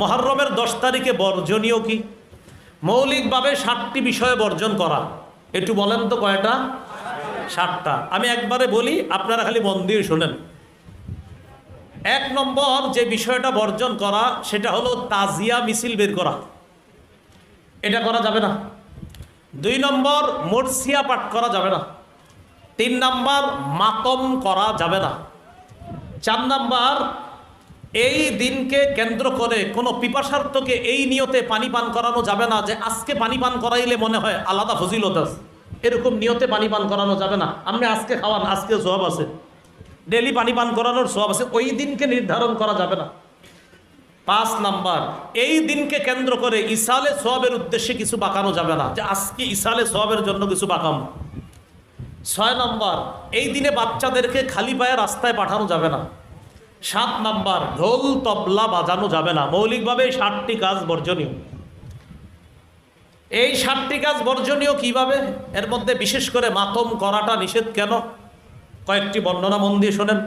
মহরমের দশ তারিখে বর্জনীয় কি? মৌলিকভাবে ষাটটি বিষয়ে বর্জন করা। একটু বলেন তো কয়টা? ষাটটা। আমি একবারে বলি, আপনারা খালি মন দিয়ে শোনেন। এক নম্বর যে বিষয়টা বর্জন করা, সেটা হলো তাজিয়া মিছিল বের করা। এটা করা যাবে না। দুই নম্বর, মর্সিয়া পাঠ করা যাবে না। তিন নাম্বার, মাতম করা যাবে না। চার নাম্বার এই দিনকে কেন্দ্র করে কোনো পিপাসার্থকে এই নিয়তে পানি পান করানো যাবে না যে আজকে পানি পান করাইলে মনে হয় আলাদা ফজিলত আছে। এরকম নিয়তে পানি পান করানো যাবে না। আপনি আজকে খাওয়ান, আজকে সব আছে। ডেলি পানি পান করানোর সব আছে। ওই দিনকে নির্ধারণ করা যাবে না। পাঁচ নাম্বার, এই দিনকে কেন্দ্র করে ইসালে সোয়াবের উদ্দেশ্যে কিছু বাঁকানো যাবে না। যে আজকে ইসালে সোয়াবের জন্য কিছু বাঁকাম। ছয় নম্বর, এই দিনে বাচ্চাদেরকে খালি পায়ে রাস্তায় পাঠানো যাবে না। সাত নাম্বার ঢোল তবলা বাজানো যাবে না মৌলিকভাবে এই ষাটটি কাজ বর্জনীয় এই ষাটটি কাজ বর্জনীয় কিভাবে এর মধ্যে বিশেষ করে মাতম করাটা নিষেধ কেন কয়েকটি বর্ণনা মন দিয়ে শোনেন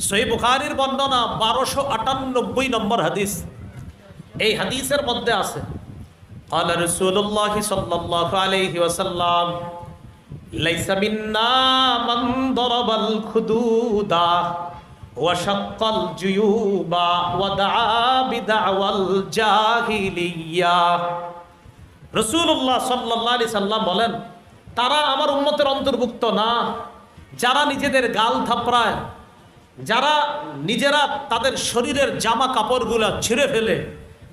সই বুখারির বর্ণনা বারোশো আটানব্বই নম্বর হাদিস এই হাদিসের মধ্যে আছে قال رسول الله صلى الله عليه وسلم ليس منا من ضرب ওয়াশাক্কাল জুয়ুবা ওয়া দাআ বিদাওয়াল জাহিলিয়া। রাসূলুল্লাহ সাল্লাল্লাহু আলাইহি সাল্লাম বলেন, তারা আমার উম্মতের অন্তর্ভুক্ত না। যারা নিজেদের গাল থাপড়ায়, যারা নিজেরা তাদের শরীরের জামা কাপড়গুলো ছিঁড়ে ফেলে,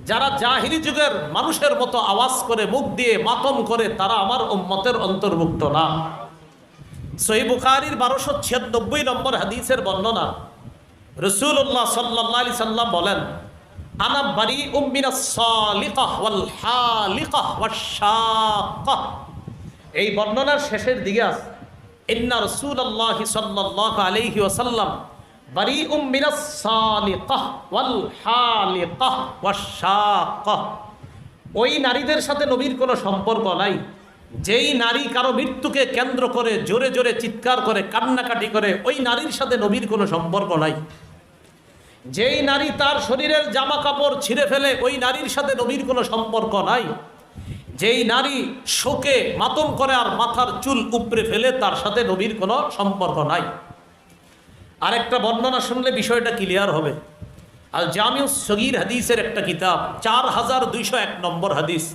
যারা জাহিলি যুগের মানুষের মতো আওয়াজ করে, মুখ দিয়ে মাতম করে, তারা আমার উম্মতের অন্তর্ভুক্ত না। সহি বারোশো ছিয়ানব্বই নম্বর হাদিসের বর্ণনা রসুল্লাহ সাল্লাহ আলি সাল্লাম বলেন, আনা বারি উম্মিনা সালিকাহ ওয়াল এই বর্ণনার শেষের দিকে আছে ইন্না রাসূলুল্লাহি সাল্লাল্লাহু আলাইহি ওয়াসাল্লাম বারি উম্মিনা সালিকাহ ওয়াল হালিকাহ ওয়াশ-শাক্কাহ ওই নারীদের সাথে নবীর কোনো সম্পর্ক নাই। যেই নারী কারও মৃত্যুকে কেন্দ্র করে জোরে জোরে চিৎকার করে, কান্নাকাটি করে, ওই নারীর সাথে নবীর কোনো সম্পর্ক নাই। যেই নারী তার শরীরের জামা কাপড় ছিঁড়ে ফেলে, ওই নারীর সাথে নবীর কোনো সম্পর্ক নাই। যেই নারী শোকে মাতম করে আর মাথার চুল উপড়ে ফেলে, তার সাথে নবীর কোনো সম্পর্ক নাই। আরেকটা বর্ণনা শুনলে বিষয়টা ক্লিয়ার হবে। আর জামিউ সগির হাদিসের একটা কিতাব, চার হাজার দুইশো এক নম্বর হাদিস।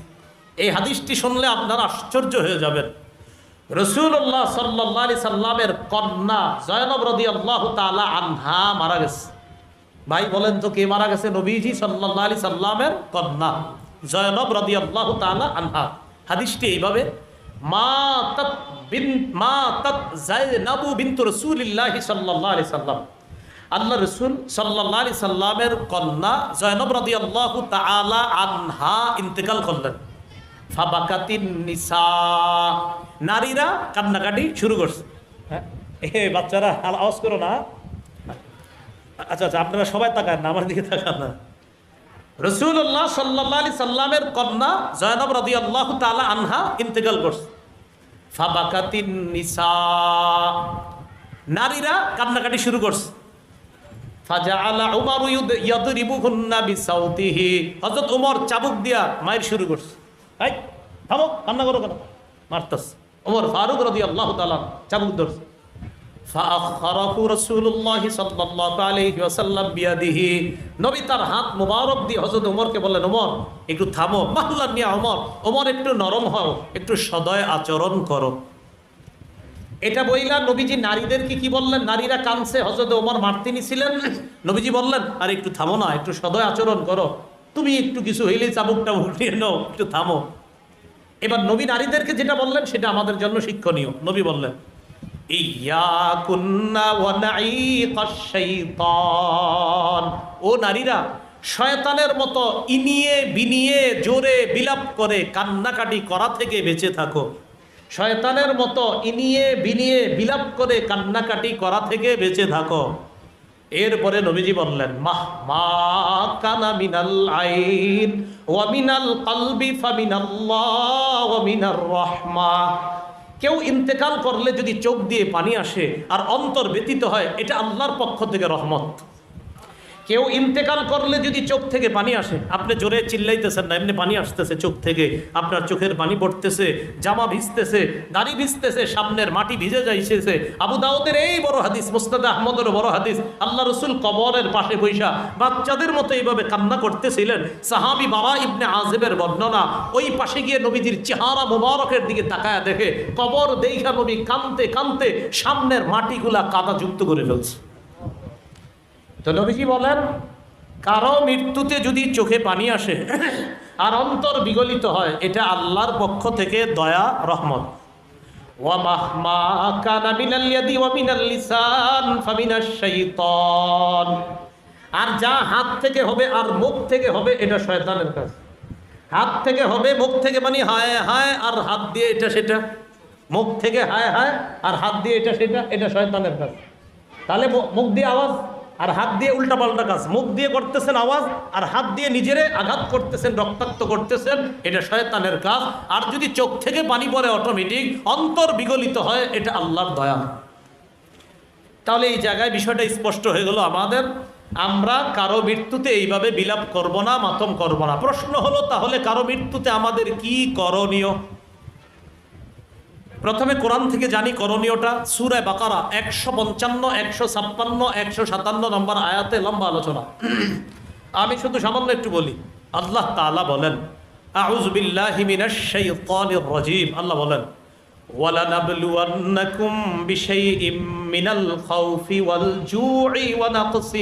এই হাদিসটি শুনলে আপনারা আশ্চর্য হয়ে যাবেন। রসুল্লাহ সাল্লাহ আলি সাল্লামের কন্যা জয়নব রদি আল্লাহ তালা আনহা মারা গেছে। ভাই বলেন তো, কে মারা গেছে? নবীজি সাল্লাহ আলি সাল্লামের কন্যা, জয়নব রদি আল্লাহ আনহা। হাদিসটি এইভাবে, মা বিন, মা তৎ জায়নাবু বিনতু রসুলিল্লাহি সাল্লাহ সাল্লাম। আল্লাহ রসুল সাল্লাহ আলি সাল্লামের কন্যা জয়নব রদি আল্লাহ আনহা ইন্তেকাল করলেন। ফাবাকাতিন নিসা। নারীরা কান্নাকাটি শুরু করছে। হ্যাঁ। বাচ্চারা আওয়াজ করো না। আচ্ছা আচ্ছা আপনারা সবাই তাকান না, আমার দিকে তাকান না। রসুল্লাহ সাল্লাহ আলি সাল্লামের কন্যা জয়নব রদি আল্লাহ তালা আনহা ইন্তেকাল করছে। ফাবাকাতিন নিসা। নারীরা কান্নাকাটি শুরু করছে। হযরত ওমর চাবুক দিয়া মায়ের শুরু করছে। থামো, কান্না করো কেন? মারতাস ওমর ফারুক রাদিয়াল্লাহু তাআলা চাবুক ধরছে। নবী তার হাত একটু থামো। ওমর একটু নরম একটু সদয় আচরণ করো। এটা বইলা নবীজি নারীদেরকে কি বললেন? নারীরা কানছে হজরত ওমর মারতিনি ছিলেন নবীজি বললেন, আর একটু থামো না, একটু সদয় আচরণ করো। তুমি একটু কিছু হইলে চাবুকটা উঠিয়ে নাও, একটু থামো। এবার নবী নারীদেরকে যেটা বললেন, সেটা আমাদের জন্য শিক্ষণীয়। নবী বললেন ও নারীরা, শয়তানের মতো ইনিয়ে বিনিয়ে জোরে বিলাপ করে কান্নাকাটি করা থেকে বেঁচে থাকো। শয়তানের মতো ইনিয়ে বিনিয়ে বিলাপ করে কান্নাকাটি করা থেকে বেঁচে থাকো। এরপরে নবীজি বললেন, মাহ, মা কানা মিনাল আইন, ওয়া মিনাল কলবি ফামিনাল্লাহ, ওয়া মিনার রহমা। কেউ ইন্তেকাল করলে যদি চোখ দিয়ে পানি আসে আর অন্তর ব্যতীত হয়, এটা আল্লাহর পক্ষ থেকে রহমত। কেউ ইন্তেকাল করলে যদি চোখ থেকে পানি আসে, আপনি জোরে চিল্লাইতেছেন না, এমনি পানি আসতেছে চোখ থেকে, আপনার চোখের পানি পড়তেছে, জামা ভিজতেছে, দাড়ি ভিজতেছে, সামনের মাটি ভিজে যাইতেছে। আবু দাউদের এই বড় হাদিস মুস্তাদ আহমদের বড় হাদিস, আল্লাহ রসুল কবরের পাশে বৈশা বাচ্চাদের মতো এইভাবে কান্না করতেছিলেন। সাহাবি বাবা ইবনে আজেবের বর্ণনা, ওই পাশে গিয়ে নবীজির চেহারা মুবারকের দিকে তাকায়া দেখে, কবর দেখা নবী কানতে কানতে সামনের মাটিগুলা কাদা যুক্ত করে ফেলছে। তো নবীজি বলেন, কারও মৃত্যুতে যদি চোখে পানি আসে আর অন্তর বিগলিত হয়, এটা আল্লাহর পক্ষ থেকে দয়া, রহমত। আর যা হাত থেকে হবে আর মুখ থেকে হবে, এটা শয়তানের কাজ। হাত থেকে হবে, মুখ থেকে মানে হায় হায় আর হাত দিয়ে এটা সেটা। মুখ থেকে হায় হায় আর হাত দিয়ে এটা সেটা, এটা শয়তানের কাজ। তাহলে মুখ দিয়ে আওয়াজ? আর হাত দিয়ে উল্টাপাল্টা কাজ। মুখ দিয়ে করতেছেন আওয়াজ, আর হাত দিয়ে নিজেরে আঘাত করতেছেন, রক্তাক্ত করতেছেন, এটা শয়তানের কাজ। আর যদি চোখ থেকে পানি পড়ে অটোমেটিক অন্তর বিগলিত হয়, এটা আল্লাহর দয়া। তাহলে এই জায়গায় বিষয়টা স্পষ্ট হয়ে গেল আমাদের। আমরা কারও মৃত্যুতে এইভাবে বিলাপ করব না, মাতম করব না। প্রশ্ন হলো, তাহলে কারও মৃত্যুতে আমাদের কি করণীয়? প্রথমে কোরআন থেকে জানি করণীয়টা সুরায় বাকারা একশো পঞ্চান্ন একশো ছাপ্পান্ন একশো সাতান্ন নম্বর আয়াতে লম্বা আলোচনা আমি শুধু সামান্য একটু বলি আল্লাহ তাআলা বলেন আউযু বিল্লাহি মিনাশ শাইতানির রাজিম আল্লাহ বলেন ولنبلونكم بشيء من الخوف والجوع ونقص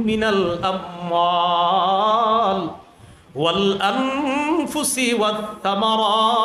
من الأموال والأنفس والثمرات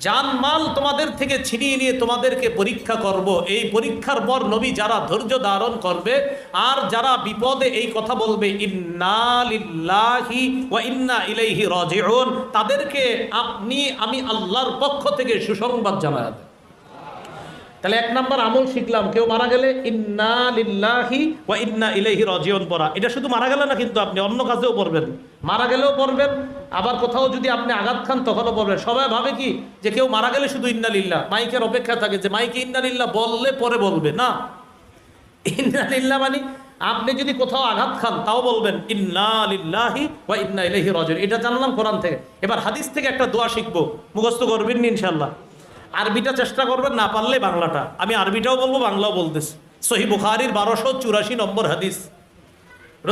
জানমাল তোমাদের থেকে ছিনিয়ে নিয়ে তোমাদেরকে পরীক্ষা করব। এই পরীক্ষার পর নবী যারা ধৈর্য ধারণ করবে, আর যারা বিপদে এই কথা বলবে ইন্না ইলাইহি রাজিউন তাদেরকে আপনি, আমি আল্লাহর পক্ষ থেকে সুসংবাদ দেন তাহলে এক নম্বর আমল শিখলাম। কেউ মারা গেলে ইন্না লিল্লাহি ওয়া ইন্না ইলাইহি রাজিউন পড়া। এটা শুধু মারা গেলে না কিন্তু আপনি অন্য কাজেও পড়বেন। মারা গেলেও পড়বেন, আবার কোথাও যদি আপনি আঘাত খান তখনও পড়বেন। সবাই ভাবে কি যে কেউ মারা গেলে শুধু ইন্না লিল্লাহ মাইকের অপেক্ষা থাকে যে মাইকে ইন্না লিল্লাহ বললে পরে বলবে। না ইন্না লিল্লাহ মানে আপনি যদি কোথাও আঘাত খান তাও বলবেন ইন্না লিল্লাহি ওয়া ইন্না ইলাইহি রাজিউন। এটা জানলাম কোরআন থেকে। এবার হাদিস থেকে একটা দোয়া শিখব, মুখস্থ করবেন নি ইনশাআল্লাহ। আরবিটা চেষ্টা করবেন, না পারলে বাংলাটা। আমি আরবিটাও বলব, বাংলাও বলতেছি। সহি বুখারির বারোশো চুরাশি নম্বর হাদিস।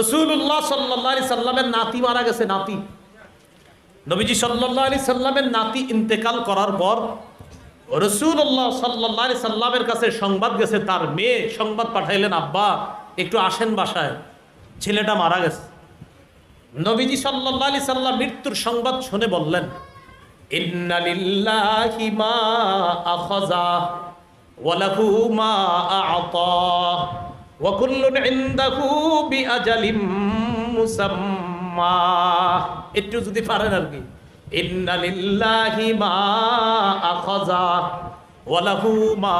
রসুল্লাহ সাল্লাহ আলি সাল্লামের নাতি মারা গেছে, নাতি। নবীজি সাল্লাহ আলি সাল্লামের নাতি ইন্তেকাল করার পর রসুল্লাহ সাল্লাহ আলি সাল্লামের কাছে সংবাদ গেছে, তার মেয়ে সংবাদ পাঠাইলেন, আব্বা, একটু আসেন বাসায়, ছেলেটা মারা গেছে। নবীজি সাল্লাহ আলি সাল্লাম মৃত্যুর সংবাদ শুনে বললেন, ইন্না লিল্লাহি মা আখাযা ওয়ালাহু মা আ'তা। ওয়া কুল্লুন ইনদাহু বিআজালিম মুসাম্মা একটু যদি পারেন আর কি। মা মা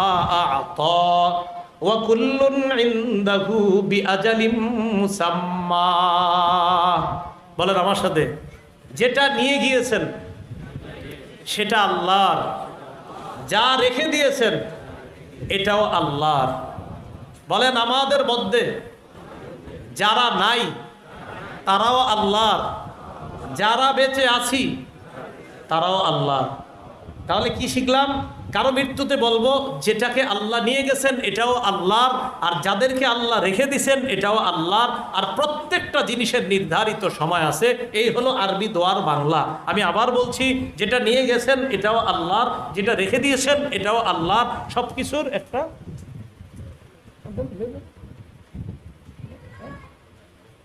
মুসাম্মা বলেন আমার সাথে। যেটা নিয়ে গিয়েছেন, সেটা আল্লাহর। যা রেখে দিয়েছেন, এটাও আল্লাহর। বলেন আমাদের মধ্যে যারা নাই, তারাও আল্লাহর। যারা বেঁচে আছি, তারাও আল্লাহ তাহলে কি শিখলাম? কারও মৃত্যুতে বলব, যেটাকে আল্লাহ নিয়ে গেছেন, এটাও আল্লাহর। আর যাদেরকে আল্লাহ রেখে দিছেন, এটাও আল্লাহর। আর প্রত্যেকটা জিনিসের নির্ধারিত সময় আছে। এই হলো আরবি দোয়ার বাংলা। আমি আবার বলছি, যেটা নিয়ে গেছেন, এটাও আল্লাহর। যেটা রেখে দিয়েছেন, এটাও আল্লাহর। সব কিছুর একটা don't believe it.